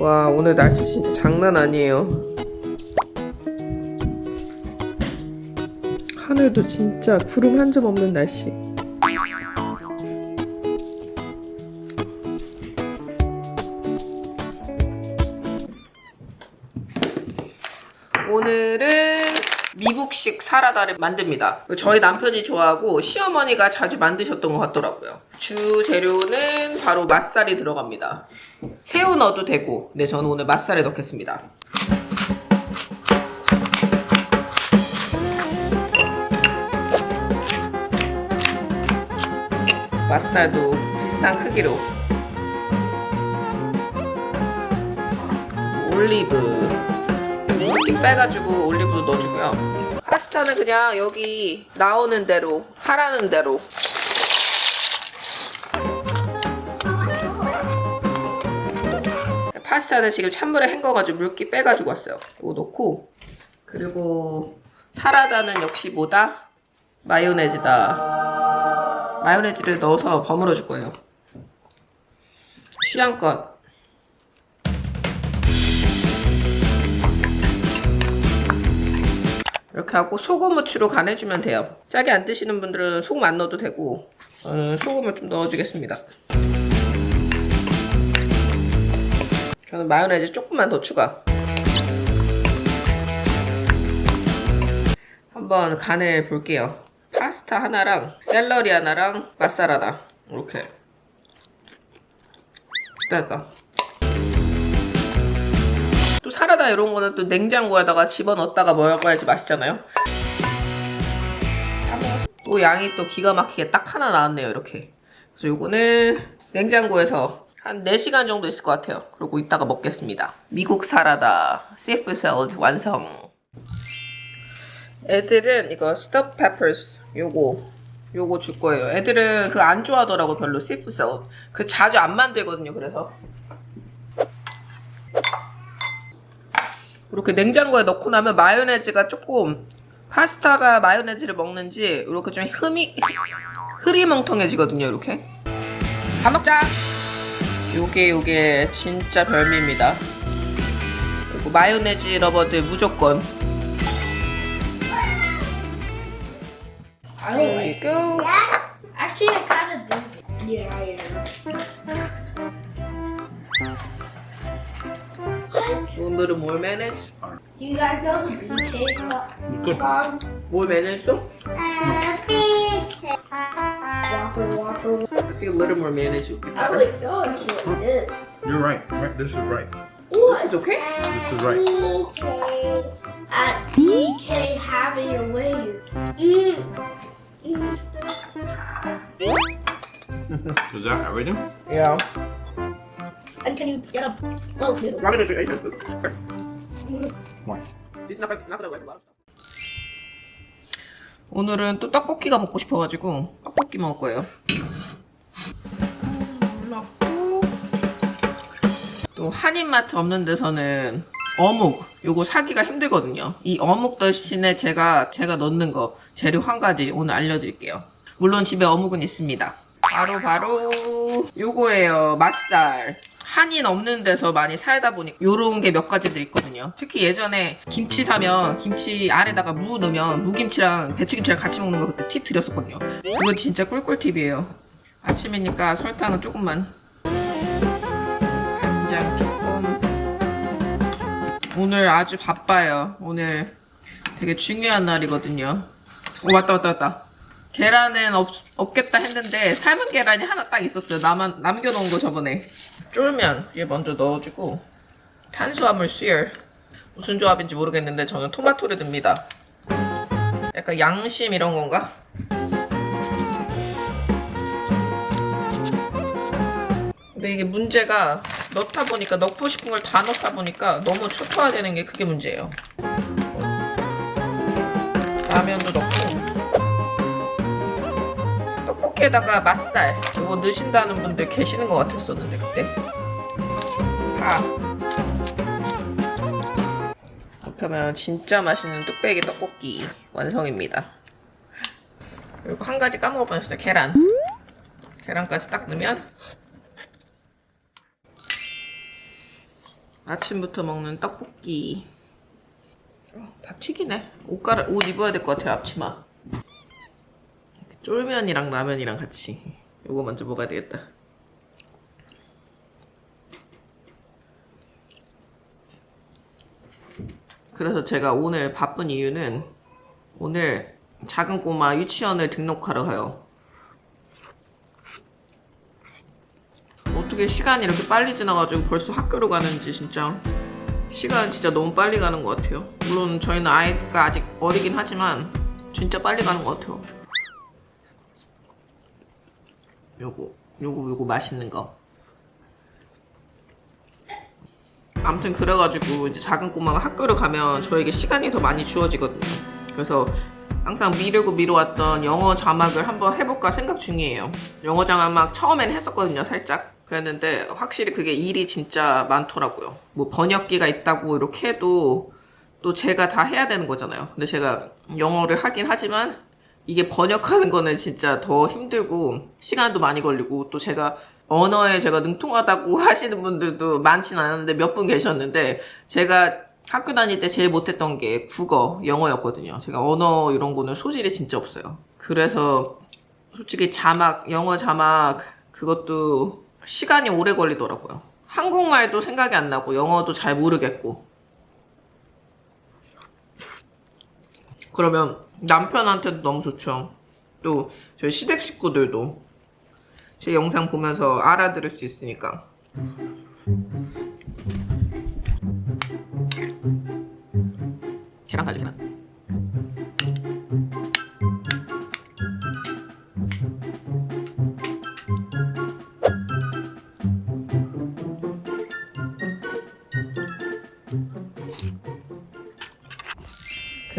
와 오늘 날씨 진짜 장난 아니에요. 하늘도 진짜 구름 한 점 없는 날씨. 오늘은 미국식 사라다를 만듭니다. 저희 남편이 좋아하고 시어머니가 자주 만드셨던 것 같더라고요. 주 재료는 바로 맛살이 들어갑니다. 새우 넣어도 되고, 근데 저는 오늘 맛살에 넣겠습니다. 맛살도 비슷한 크기로 올리브 묵직 빼가지고 올리브도 넣어주고요 파스타는 그냥 여기 나오는 대로 하라는 대로 파스타는 지금 찬물에 헹궈가지고 물기 빼가지고 왔어요 이거 넣고 그리고 사라다는 역시 뭐다? 마요네즈다 마요네즈를 넣어서 버무려 줄 거예요. 취향껏. 이렇게 하고 소금 후추로 간해주면 돼요. 짜게 안 드시는 분들은 소금 안 넣어도 되고 저는 소금을 좀 넣어주겠습니다. 저는 마요네즈 조금만 더 추가. 한번 간을 볼게요. 파스타 하나랑 샐러리 하나랑 맛살 하나 이렇게 됐다. 또 사라다 이런 거는 또 냉장고에다가 집어넣었다가 먹어야지 맛있잖아요. 다 먹었어. 또 양이 또 기가 막히게 딱 하나 나왔네요 이렇게. 그래서 요거는 냉장고에서 한 4시간 정도 있을 것 같아요. 그리고 이따가 먹겠습니다. 미국 사라다 시프 샐러드 완성. 애들은 이거 스톱 페퍼스 요거 요거 줄 거예요. 애들은 그 안 좋아하더라고 별로 시프 샐러드. 그 자주 안 만들거든요. 그래서 이렇게 냉장고에 넣고 나면 마요네즈가 조금 파스타가 마요네즈를 먹는지 이렇게 좀 흠이 흐리멍텅해지거든요. 이렇게 밥 먹자. 요게 요게 진짜 별미입니다. 그리고 마요네즈 러버들 무조건 There you go. Actually, I kind of do. Yeah, I am. What? 오늘은 뭘 매니지? You guys know the BK so- song? 뭘 매니지? Whopper, whopper. I think a little more mayonnaise would be Oh, better. wait, no, it's like this. You're right. Right. This is right. This is okay? This is right. At BK having your way. Mm. Is that everything? Yeah. And can you get a well? I'm gonna do it. Why? It's not gonna- not gonna work well. 오늘은 또 떡볶이가 먹고 싶어가지고 떡볶이 먹을 거예요. 또 한인마트 없는 데서는 어묵 요거 사기가 힘들거든요. 이 어묵 대신에 제가 제가 넣는 거 재료 한 가지 오늘 알려드릴게요. 물론 집에 어묵은 있습니다. 바로 바로 요거예요. 맛살. 한인 없는 데서 많이 살다 보니 요런 게 몇 가지들 있거든요. 특히 예전에 김치 사면 김치 안에다가 무 넣으면 무김치랑 배추김치랑 같이 먹는 거 그때 팁 드렸었거든요. 그거 진짜 꿀꿀팁이에요. 아침이니까 설탕은 조금만. 간장 조금. 오늘 아주 바빠요. 오늘 되게 중요한 날이거든요. 오, 왔다, 왔다, 왔다. 계란은 없, 없겠다 했는데 삶은 계란이 하나 딱 있었어요. 나만 남겨놓은 거 저번에. 쫄면 얘 먼저 넣어주고 탄수화물 수혈 무슨 조합인지 모르겠는데 저는 토마토를 넣습니다. 약간 양심 이런 건가? 근데 이게 문제가 넣다 보니까 넣고 싶은 걸 다 넣다 보니까 너무 초토화되는 게 그게 문제예요. 라면도 넣고 떡볶이에다가 맛살 이거 넣으신다는 분들 계시는 것 같았었는데 그때 파 그러면 진짜 맛있는 뚝배기 떡볶이 완성입니다 그리고 한 가지 까먹을 뻔했어요 계란 계란까지 딱 넣으면 아침부터 먹는 떡볶이. 어, 다 튀기네. 옷 갈아 옷 입어야 될 것 같아요 앞치마. 쫄면이랑 라면이랑 같이. 요거 먼저 먹어야 되겠다. 그래서 제가 오늘 바쁜 이유는 오늘 작은 꼬마 유치원을 등록하러 가요. 어떻게 시간이 이렇게 빨리 지나가지고 벌써 학교로 가는지 진짜 시간 진짜 너무 빨리 가는 것 같아요. 물론 저희는 아이가 아직 어리긴 하지만 진짜 빨리 가는 것 같아요. 요거 요거 요거 맛있는 거. 아무튼 그래가지고 이제 작은 꼬마가 학교를 가면 저에게 시간이 더 많이 주어지거든요. 그래서 항상 미루고 미뤄왔던 영어 자막을 한번 해볼까 생각 중이에요. 영어 자막 처음엔 했었거든요, 살짝. 그랬는데 확실히 그게 일이 진짜 많더라고요. 뭐 번역기가 있다고 이렇게 해도 또 제가 다 해야 되는 거잖아요. 근데 제가 영어를 하긴 하지만 이게 번역하는 거는 진짜 더 힘들고 시간도 많이 걸리고 또 제가 언어에 제가 능통하다고 하시는 분들도 많진 않았는데 몇 분 계셨는데 제가 학교 다닐 때 제일 못했던 게 국어, 영어였거든요. 제가 언어 이런 거는 소질이 진짜 없어요. 그래서 솔직히 자막, 영어 자막 그것도 시간이 오래 걸리더라고요. 한국말도 생각이 안 나고 영어도 잘 모르겠고 그러면 남편한테도 너무 좋죠. 또 저희 시댁 식구들도 제 영상 보면서 알아들을 수 있으니까.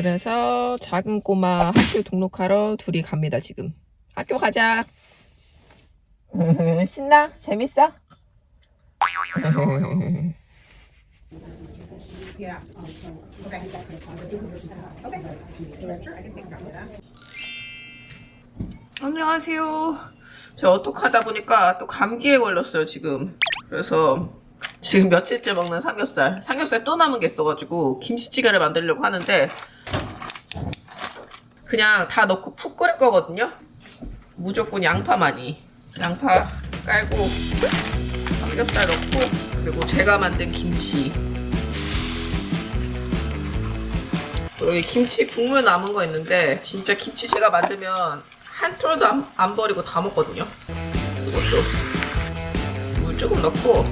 그래서 작은 꼬마 학교 등록하러 둘이 갑니다 지금. 학교 가자. 신나? 재밌어? 안녕하세요. 제가 어떡하다 보니까 또 감기에 걸렸어요, 지금. 그래서 지금 며칠째 먹는 삼겹살. 삼겹살 또 남은 게 있어가지고 김치찌개를 만들려고 하는데 그냥 다 넣고 푹 끓일 거거든요. 무조건 양파 많이. 양파 깔고 삼겹살 넣고 그리고 제가 만든 김치. 또 여기 김치 국물 남은 거 있는데 진짜 김치 제가 만들면 한 톨도 안, 안 버리고 다 먹거든요. 이것도 물 조금 넣고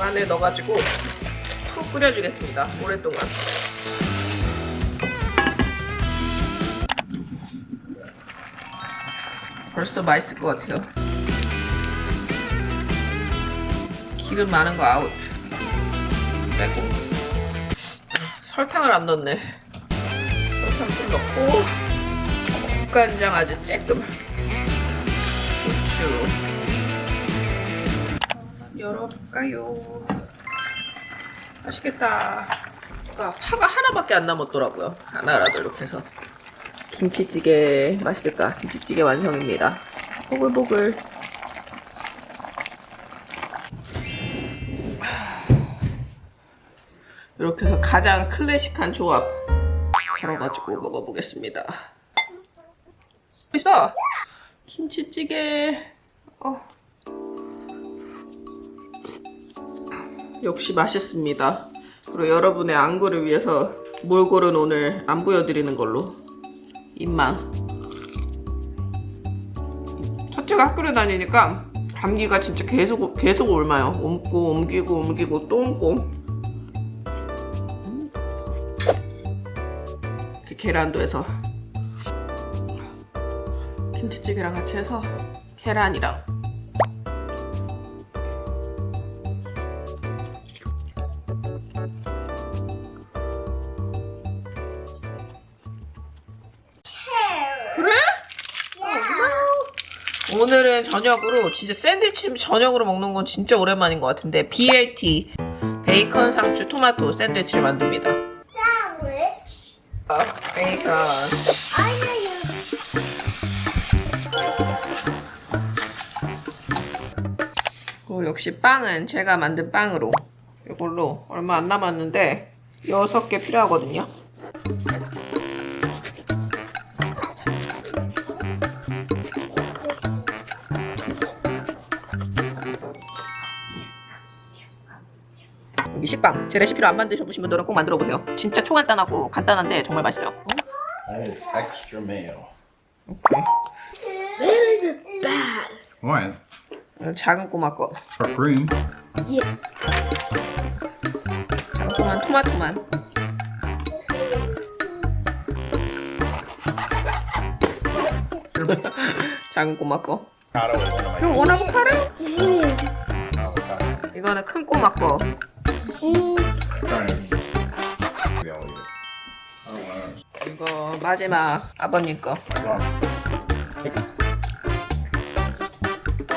안에 넣어가지고 푹 끓여주겠습니다. 오랫동안. 벌써 맛있을 것 같아요. 기름 많은 거 아웃. 빼고. 설탕을 안 넣네. 설탕 좀 넣고. 국간장 아주 쬐끔. 고추. 열어 볼까요? 맛있겠다. 아, 파가 하나밖에 안 남았더라고요. 하나라도 이렇게 해서. 김치찌개 맛있겠다. 김치찌개 완성입니다. 보글보글. 이렇게 해서 가장 클래식한 조합 걸어가지고 먹어보겠습니다. 있어. 김치찌개. 어. 역시 맛있습니다. 그리고 여러분의 안구를 위해서 몰골은 오늘 안 보여드리는 걸로. 입만. 첫째가 학교를 다니니까 감기가 진짜 계속 계속 옮아요. 옮고 옮기고 옮기고 또 옮고. 이렇게 계란도 해서 김치찌개랑 같이 해서 계란이랑 오늘은 저녁으로 진짜 샌드위치 저녁으로 먹는 건 진짜 오랜만인 것 같은데 BLT 베이컨 상추 토마토 샌드위치를 만듭니다. Sandwich. 아, 베이컨. Know you. 그리고 역시 빵은 제가 만든 빵으로 이걸로 얼마 안 남았는데 6개 필요하거든요. 여기 식빵 제 레시피로 안 만드셔보신 분들은 꼭 만들어 보세요. 진짜 초간단하고 간단한데 정말 맛있어요. That is extra mayo. 오케이. Mayonnaise is bad. Why? 작은 꼬마 거. For cream. 작은 꼬마 토마토만. 작은 꼬마 거. Avocado is one of my 그럼 원하고 팔아? avocado. 이거는 큰 꼬마 거. Of. 이거 마지막 아버님 거.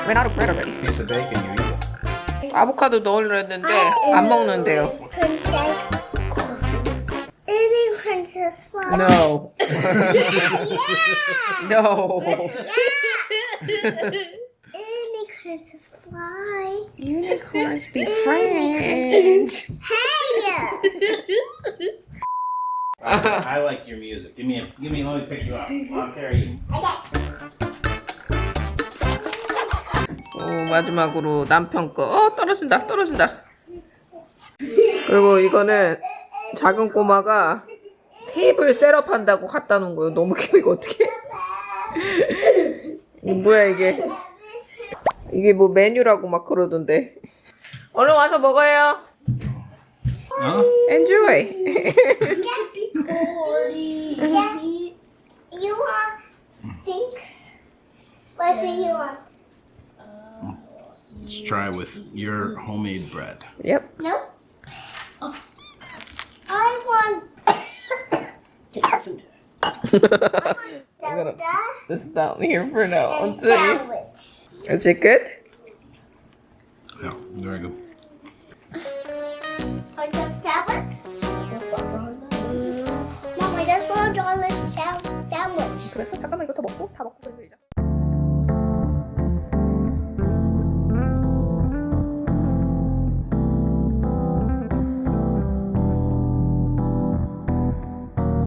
Bread already. Piece of bacon, you eat it. 아보카도 넣으려 했는데 안 먹는데요. Princess. Any princess fly. No. no. Unicorns fly. Unicorns be friends. Hey! I like your music. Give me a, give me, let me pick you up. I'll carry you. 오, 마지막으로 남편 거. 어, 떨어진다, 떨어진다. 그리고 이거는 작은 꼬마가 테이블 셋업한다고 갖다 놓은 거예요. 너무 귀여워, 이거 어떻게? 뭐야, 이게? 이게 뭐 메뉴라고 막 그러던데. 얼른 와서 먹어요. Huh? Enjoy. Yeah. You want things? What do you want? Let's try with your homemade bread. yep. Nope. I want. I want soda This is down here for now. and Until you. sandwich. Is it good? Yeah, very good. Want some fabric? Mom, I just want a dollar sandwich. 그래서 잠깐만 이거 더 먹고 다 먹고.